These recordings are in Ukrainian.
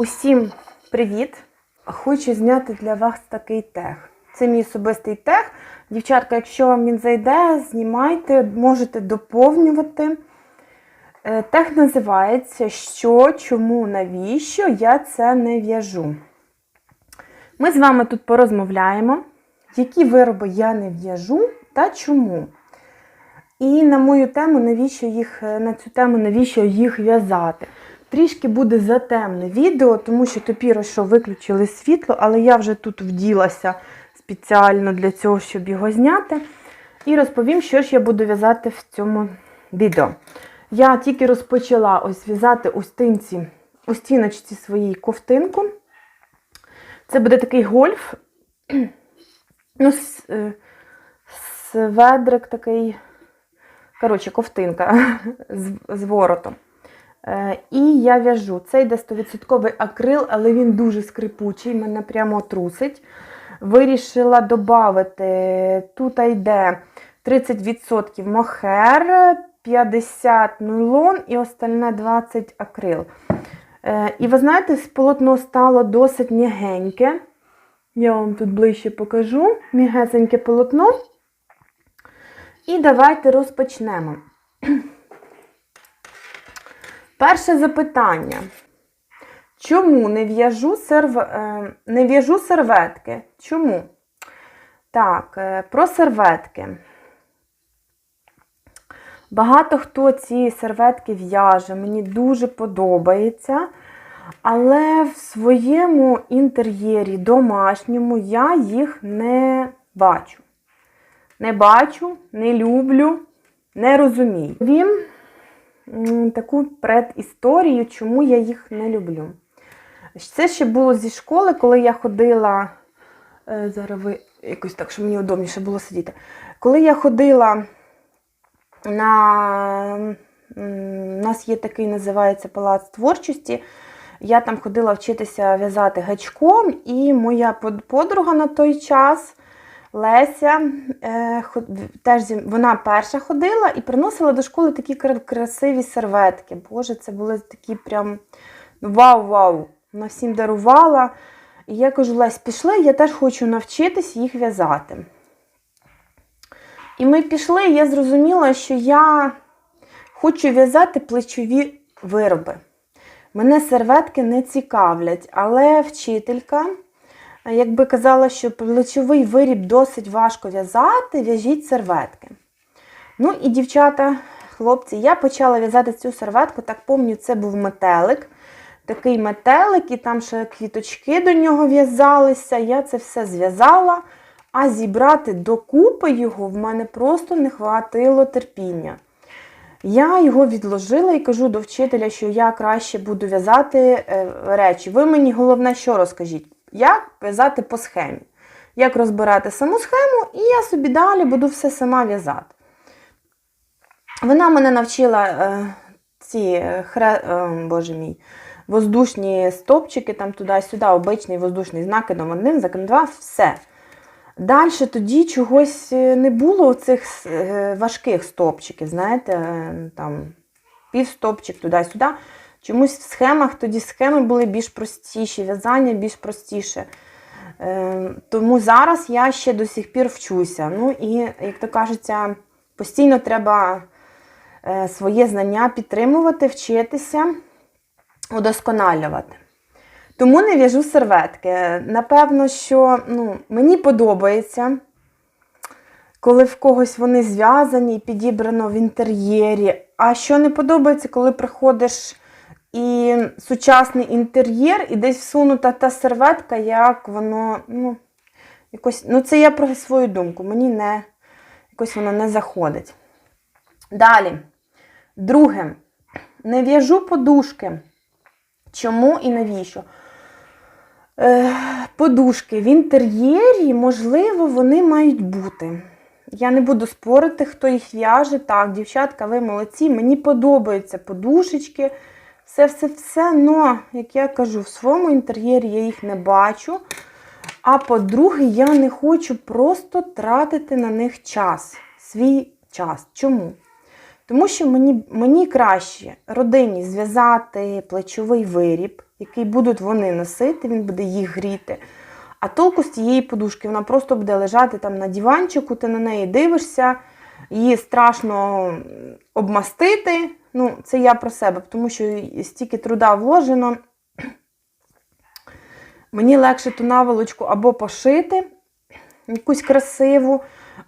Усім привіт! Хочу зняти для вас такий тег. Це мій особистий тег. Дівчатка, якщо вам він зайде, знімайте, можете доповнювати. Е, Тег називається Що, чому, навіщо я це не в'яжу. Ми з вами тут порозмовляємо, які вироби я не в'яжу та чому. І на мою тему, навіщо їх, е, на цю тему, навіщо їх в'язати. Трішки буде затемне відео, тому що топіро, що виключили світло, але я вже тут вділася спеціально для цього, щоб його зняти. І розповім, що ж я буду в'язати в цьому відео. Я тільки розпочала ось в'язати у у стіночці своїй ковтинку. Це буде такий гольф. Ну, с- е, сведрик такий. Коротше, ковтинка з, з воротом. Е, і я в'яжу. Це йде 100% акрил, але він дуже скрипучий, мене прямо трусить. Вирішила додати, тут йде 30% мохер, 50 нейлон і остальне 20 акрил. Е, і ви знаєте, полотно стало досить м'ягеньке. Я вам тут ближче покажу. М'ягесеньке полотно. І давайте розпочнемо. Перше запитання. Чому не в'яжу серв... е, не в'яжу серветки? Чому? Так, е, про серветки. Багато хто ці серветки в'яже, мені дуже подобається. Але в своєму інтер'єрі домашньому я їх не бачу. Не бачу, не люблю, не розумію. Він таку предісторію, чому я їх не люблю. Це ще було зі школи, коли я ходила. е, Зараз ви якось так, щоб мені удобніше було сидіти. Коли я ходила на. У нас є такий, називається Палац творчості. Я там ходила вчитися в'язати гачком, і моя подруга на той час. Леся е, теж вона перша ходила і приносила до школи такі красиві серветки. Боже, це були такі прям ну, вау-вау! Вона всім дарувала. І я кажу, Лесь, пішли, я теж хочу навчитись їх в'язати. І ми пішли, і я зрозуміла, що я хочу в'язати плечові вироби. Мене серветки не цікавлять, але вчителька якби казала, що плечовий виріб досить важко в'язати, в'яжіть серветки. Ну і дівчата, хлопці, я почала в'язати цю серветку, так пам'ятаю, це був метелик. Такий метелик, і там ще квіточки до нього в'язалися. Я це все зв'язала, а зібрати докупи його в мене просто не хватило терпіння. Я його відложила і кажу до вчителя, що я краще буду в'язати е, речі. Ви мені головне, що розкажіть? Як в'язати по схемі? Як розбирати саму схему, і я собі далі буду все сама в'язати. Вона мене навчила е, ці е, хре, е, боже мій, воздушні стопчики, там туди-сюди, обичний воздушний з накидом один, закидом два, все. Далі тоді чогось е, не було цих е, важких стопчиків, знаєте, там півстопчик туди-сюди. Чомусь в схемах тоді схеми були більш простіші, в'язання більш простіше. Е, Тому зараз я ще до сих пір вчуся. Ну і, як то кажеться, постійно треба е, своє знання підтримувати, вчитися, удосконалювати. Тому не в'яжу серветки. Напевно, що ну, мені подобається, коли в когось вони зв'язані і підібрано в інтер'єрі. А що не подобається, коли приходиш і сучасний інтер'єр, і десь всунута та серветка, як воно, ну, якось, ну це я про свою думку, мені не, якось воно не заходить. Далі. Друге, не в'яжу подушки. Чому і навіщо? Е, подушки в інтер'єрі, можливо, вони мають бути. Я не буду спорити, хто їх в'яже. Так, дівчатка, ви молодці, мені подобаються подушечки. Все-все-все, но, як я кажу, в своєму інтер'єрі я їх не бачу. А по-друге, я не хочу просто тратити на них час, свій час. Чому? Тому що мені, мені краще родині зв'язати плечовий виріб, який будуть вони носити, він буде їх гріти. А толку з цієї подушки вона просто буде лежати там на диванчику, ти на неї дивишся, її страшно обмастити. Ну, це я про себе, тому що стільки труда вложено. Мені легше ту наволочку або пошити, якусь красиву,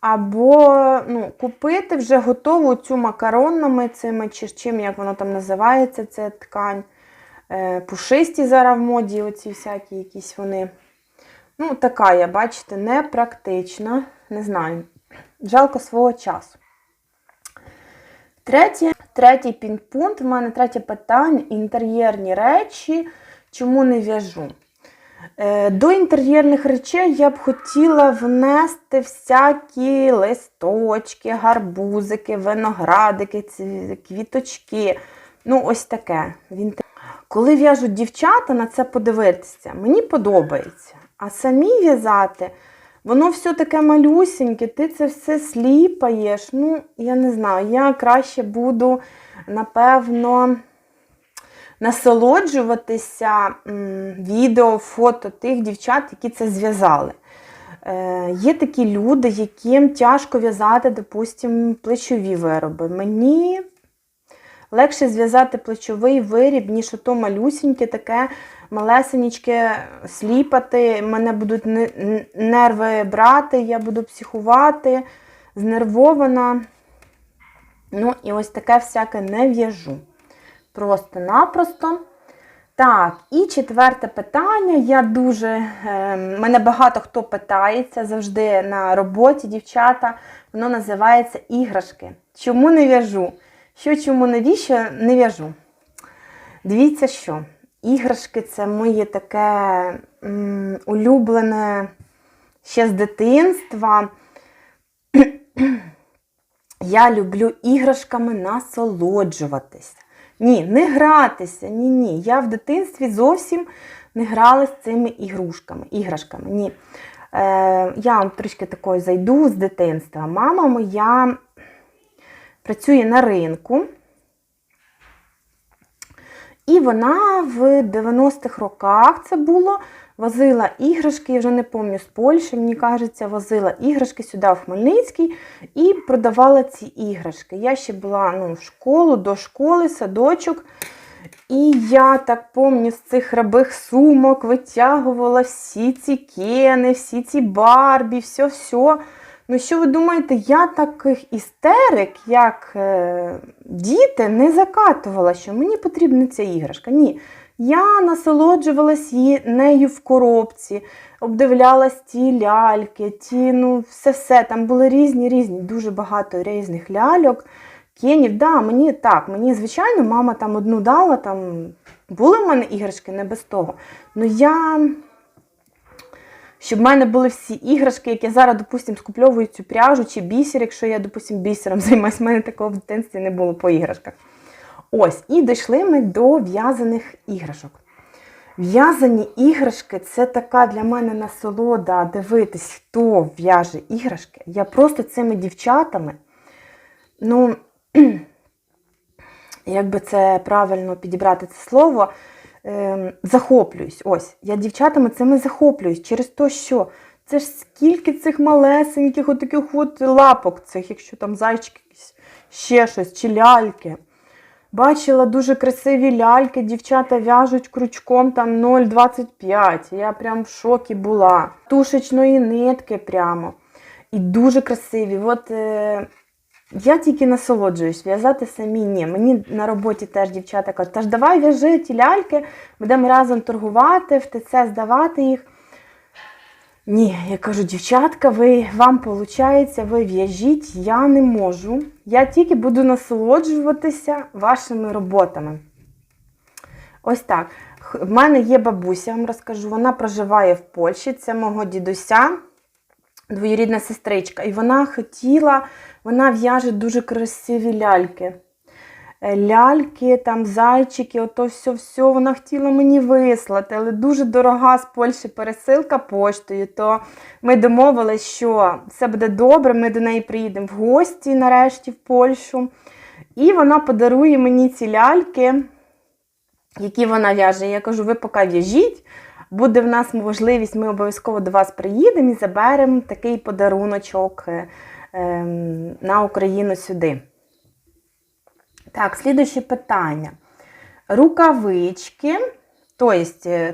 або ну, купити вже готову цю макаронними цими, чи чим, як воно там називається, ця ткань. Е, Пушисті зараз в моді, оці всякі якісь вони. Ну, така я, бачите, непрактична. Не знаю. Жалко свого часу. Третє, третій пінпункт, у мене третє питання: інтер'єрні речі. Чому не в'яжу? Е, До інтер'єрних речей я б хотіла внести всякі листочки, гарбузики, виноградики, квіточки. Ну, ось таке. Коли в'яжуть дівчата, на це подивитися, мені подобається. А самі в'язати, воно все таке малюсеньке, ти це все сліпаєш. Ну, я не знаю, я краще буду, напевно, насолоджуватися відео, фото тих дівчат, які це зв'язали. Е, є такі люди, яким тяжко в'язати, допустимо, плечові вироби. Мені легше зв'язати плечовий виріб, ніж ото малюсіньке, таке малесенечке сліпати. Мене будуть нерви брати, я буду психувати, знервована. Ну, і ось таке всяке не в'яжу. Просто-напросто. Так, і четверте питання. Я дуже, е, мене багато хто питається завжди на роботі, дівчата. Воно називається іграшки. Чому не в'яжу? Що, чому навіщо не в'яжу? Дивіться, що іграшки це моє таке м, улюблене ще з дитинства. Я люблю іграшками насолоджуватися. Ні, не гратися. Ні, ні. Я в дитинстві зовсім не грала з цими ігрушками, іграшками. Ні. Е, я вам трішки такою зайду з дитинства. Мама моя працює на ринку. І вона в 90-х роках це було, возила іграшки, я вже не пам'ятаю, з Польщі, мені кажеться, возила іграшки сюди в Хмельницький і продавала ці іграшки. Я ще була ну, в школу, до школи, садочок. І я так пам'ятаю, з цих рабих сумок витягувала всі ці кени, всі ці барбі, все-все. Ну, що ви думаєте, я таких істерик, як е, діти, не закатувала, що мені потрібна ця іграшка. Ні. Я насолоджувалась її нею в коробці, обдивлялась ті ляльки, ті, ну, все-все. Там були різні, різні, дуже багато різних ляльок, кенів. Да, мені так, мені, звичайно, мама там одну дала, там були в мене іграшки, не без того. Ну я щоб в мене були всі іграшки, які я зараз, допустимо, скупльовую цю пряжу чи бісер, якщо я, допустимо, бісером займаюся, в мене такого в дитинстві не було по іграшках. Ось, і дійшли ми до в'язаних іграшок. В'язані іграшки це така для мене насолода дивитись, хто в'яже іграшки. Я просто цими дівчатами, ну, як би це правильно підібрати це слово, ем, захоплююсь. Ось, я дівчатами цими захоплююсь через те, що це ж скільки цих малесеньких, отаких от лапок цих, якщо там зайчики, ще щось, чи ляльки. Бачила дуже красиві ляльки, дівчата в'яжуть крючком там 0,25. Я прям в шокі була. Тушечної нитки прямо. І дуже красиві. От е, я тільки насолоджуюсь, в'язати самі ні. Мені на роботі теж дівчата кажуть, та ж давай в'яжи ті ляльки, будемо разом торгувати, в ТЦ здавати їх. Ні, я кажу, дівчатка, ви, вам виходить, ви в'яжіть, я не можу. Я тільки буду насолоджуватися вашими роботами. Ось так. В мене є бабуся, я вам розкажу, вона проживає в Польщі, це мого дідуся, двоюрідна сестричка. І вона хотіла, вона в'яже дуже красиві ляльки. Е, Ляльки, там, зайчики, ото все-все вона хотіла мені вислати, але дуже дорога з Польщі пересилка поштою. То ми домовились, що все буде добре, ми до неї приїдемо в гості нарешті в Польщу. І вона подарує мені ці ляльки, які вона в'яже. Я кажу, ви поки в'яжіть, буде в нас можливість, ми обов'язково до вас приїдемо і заберемо такий подаруночок е, ем, на Україну сюди. Так, слідуюче питання. Рукавички, тобто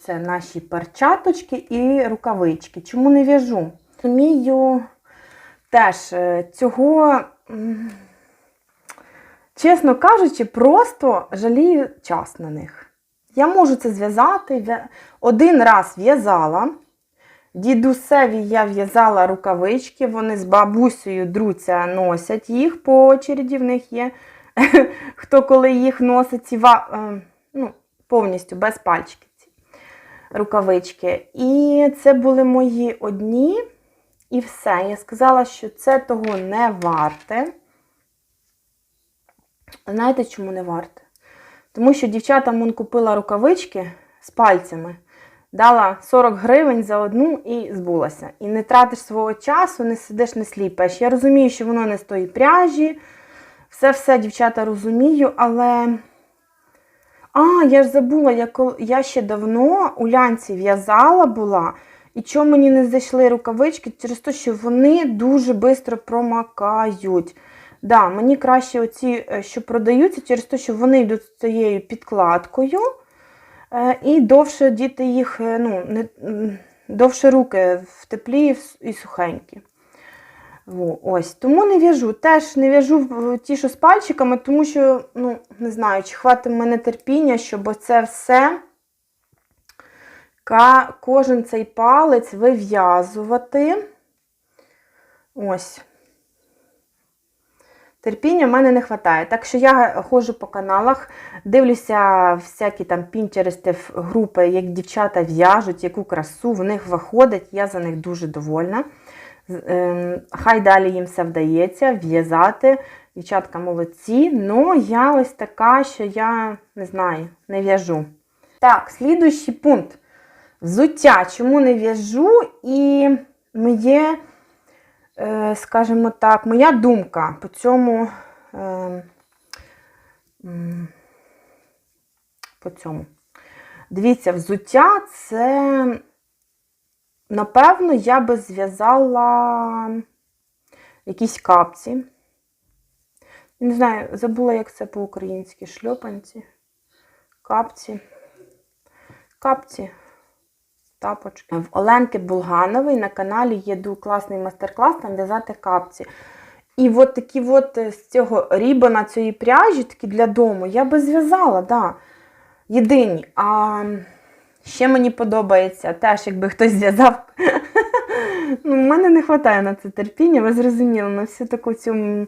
це наші перчаточки і рукавички. Чому не в'яжу? Розумію, теж е, цього, чесно кажучи, просто жалію час на них. Я можу це зв'язати. Один раз в'язала. Дідусеві я в'язала рукавички, вони з бабусею друця носять їх по очереді, в них є. Хто коли їх носить, ці е, ну, повністю без пальчиків ці рукавички. І це були мої одні. І все. Я сказала, що це того не варте. Знаєте, чому не варте? Тому що дівчатам он купила рукавички з пальцями, дала 40 гривень за одну і збулася. І не тратиш свого часу, не сидиш, не сліпаєш. Я розумію, що воно не з тої пряжі. Все-все, дівчата, розумію, але. А, я ж забула, я, я ще давно у лянці в'язала була. І чому мені не зайшли рукавички? Через те, що вони дуже швидко промакають. Да, мені краще оці, е, що продаються, через те, що вони йдуть з цією підкладкою. е, І довше діти їх, е, ну, не, довше руки в теплі і сухенькі. Ось. Тому не в'яжу. Теж не в'яжу ті, що з пальчиками, тому що, ну, не знаю, чи хватить мене терпіння, щоб це все, кожен цей палець вив'язувати. Ось. Терпіння в мене не вистачає. Так що я ходжу по каналах, дивлюся всякі там пінтерести групи, як дівчата в'яжуть, яку красу в них виходить. Я за них дуже довольна. Ем, Хай далі їм все вдається в'язати. Дівчатка молодці. Ну, я ось така, що я не знаю, не в'яжу. Так, слідуючий пункт. Взуття. Чому не в'яжу? І моє, скажімо так, моя думка по цьому. е, По цьому. Дивіться, взуття це Напевно, я би зв'язала якісь капці. Не знаю, забула, як це по-українськи. Шльопанці, капці, капці, тапочки. В Оленки Булганової на каналі є класний майстер-клас там в'язати капці. І от такі от е, з цього рібана цієї пряжі, такі для дому, я би зв'язала, да. Єдині. А ще мені подобається теж, якби хтось зв'язав. ну, в мене не вистачає на це терпіння, ви зрозуміли, на всю таку цю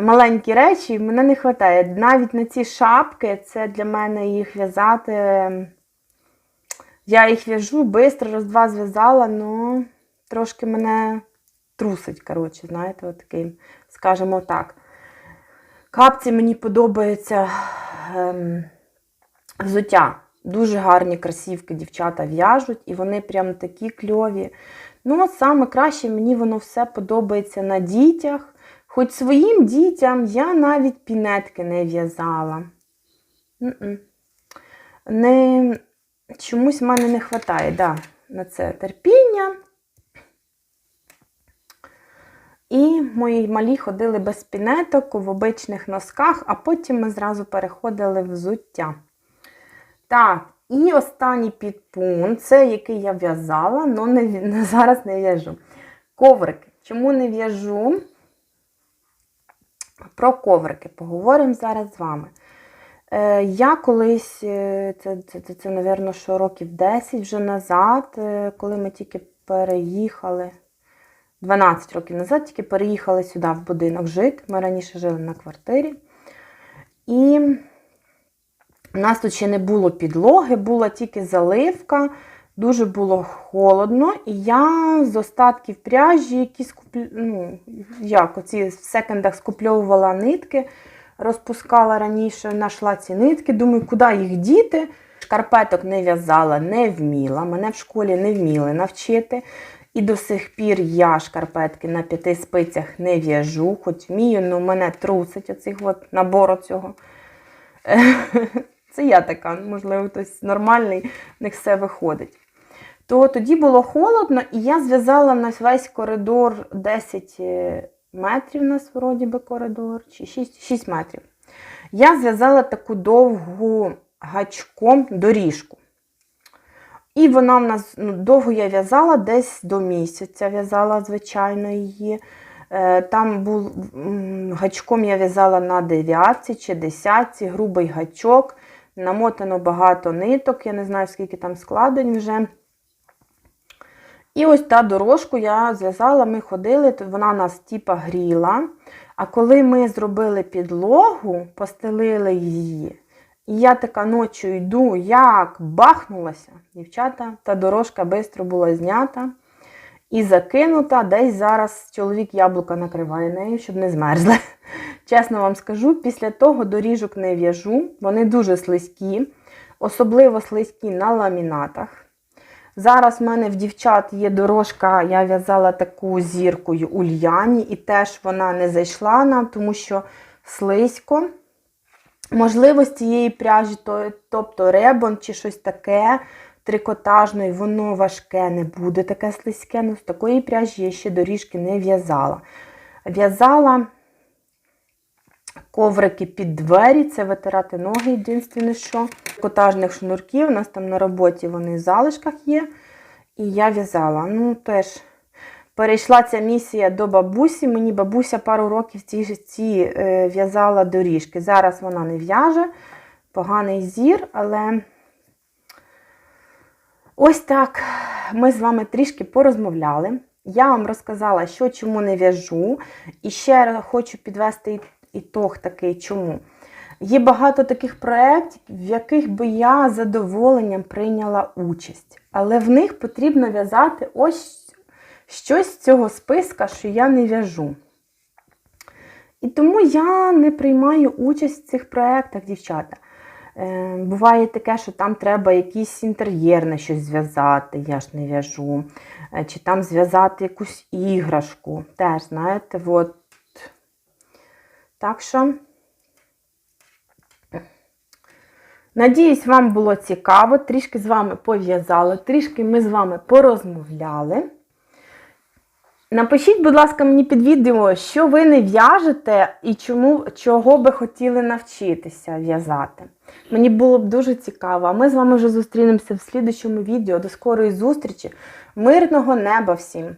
маленькі речі мене не вистачає. Навіть на ці шапки, це для мене їх в'язати. Я їх в'яжу, швидко, раз-два зв'язала, ну трошки мене трусить, коротше, знаєте, от скажімо так. Капці мені подобаються ем, взуття. Дуже гарні красівки дівчата в'яжуть, і вони прям такі кльові. Ну, от саме краще мені воно все подобається на дітях. Хоч своїм дітям я навіть пінетки не в'язала. Не, чомусь в мене не вистачає да, на це терпіння. І мої малі ходили без пінеток в обичних носках, а потім ми зразу переходили в взуття. Так, і останній підпункт, це який я в'язала, але зараз не в'яжу. Коврики. Чому не в'яжу? Про коврики поговоримо зараз з вами. Е, я колись, е, це, це, це, це, напевно, що років 10 вже назад, е, коли ми тільки переїхали, 12 років назад, тільки переїхали сюди в будинок жити. Ми раніше жили на квартирі. І у нас тут ще не було підлоги, була тільки заливка, дуже було холодно, і я з остатків пряжі, які скуплю, ну, як оці в секондах скупльовувала нитки, розпускала раніше, знайшла ці нитки, думаю, куди їх діти. Шкарпеток не в'язала, не вміла. Мене в школі не вміли навчити. І до сих пір я шкарпетки на п'яти спицях не в'яжу, хоч вмію, але мене трусить оцих от набору цього. Це я така, можливо, хтось нормальний, в них все виходить. То тоді було холодно, і я зв'язала на весь коридор 10 метрів, у нас вроді би коридор, чи 6, 6 метрів. Я зв'язала таку довгу гачком доріжку. І вона в нас ну, довго я в'язала, десь до місяця в'язала, звичайно, її. Е, Там був гачком я в'язала на 9 чи 10, грубий гачок, намотано багато ниток, я не знаю, скільки там складень вже. І ось та дорожку я зв'язала, ми ходили, вона нас типа гріла. А коли ми зробили підлогу, постелили її, і я така ночі йду, як бахнулася, дівчата, та дорожка швидко була знята і закинута. Десь зараз чоловік яблука накриває нею, щоб не змерзли. Чесно вам скажу, після того доріжок не в'яжу, вони дуже слизькі, особливо слизькі на ламінатах. Зараз в мене в дівчат є дорожка, я в'язала таку зіркою ульяні, і теж вона не зайшла нам, тому що слизько. Можливо, з цієї пряжі, тобто ребон чи щось таке трикотажної, воно важке не буде таке слизьке. Ну, з такої пряжі я ще доріжки не в'язала. В'язала коврики під двері, це витирати ноги, єдине що. Трикотажних шнурків, у нас там на роботі вони в залишках є. І я в'язала. Ну, теж перейшла ця місія до бабусі. Мені бабуся пару років ці, ці е, в'язала доріжки. Зараз вона не в'яже, поганий зір, але ось так ми з вами трішки порозмовляли. Я вам розказала, що чому не в'яжу. І ще раз хочу підвести ітог такий, чому. Є багато таких проєктів, в яких би я з задоволенням прийняла участь. Але в них потрібно в'язати ось щось з цього списка, що я не в'яжу. І тому я не приймаю участь в цих проєктах, дівчата. Е, буває таке, що там треба якийсь інтер'єрне щось зв'язати, я ж не в'яжу. Е, Чи там зв'язати якусь іграшку. Теж, знаєте, от. Так що. Надіюсь, вам було цікаво, трішки з вами пов'язала, трішки ми з вами порозмовляли. Напишіть, будь ласка, мені під відео, що ви не в'яжете і чому, чого би хотіли навчитися в'язати. Мені було б дуже цікаво. А ми з вами вже зустрінемося в слідчому відео. До скорої зустрічі. Мирного неба всім!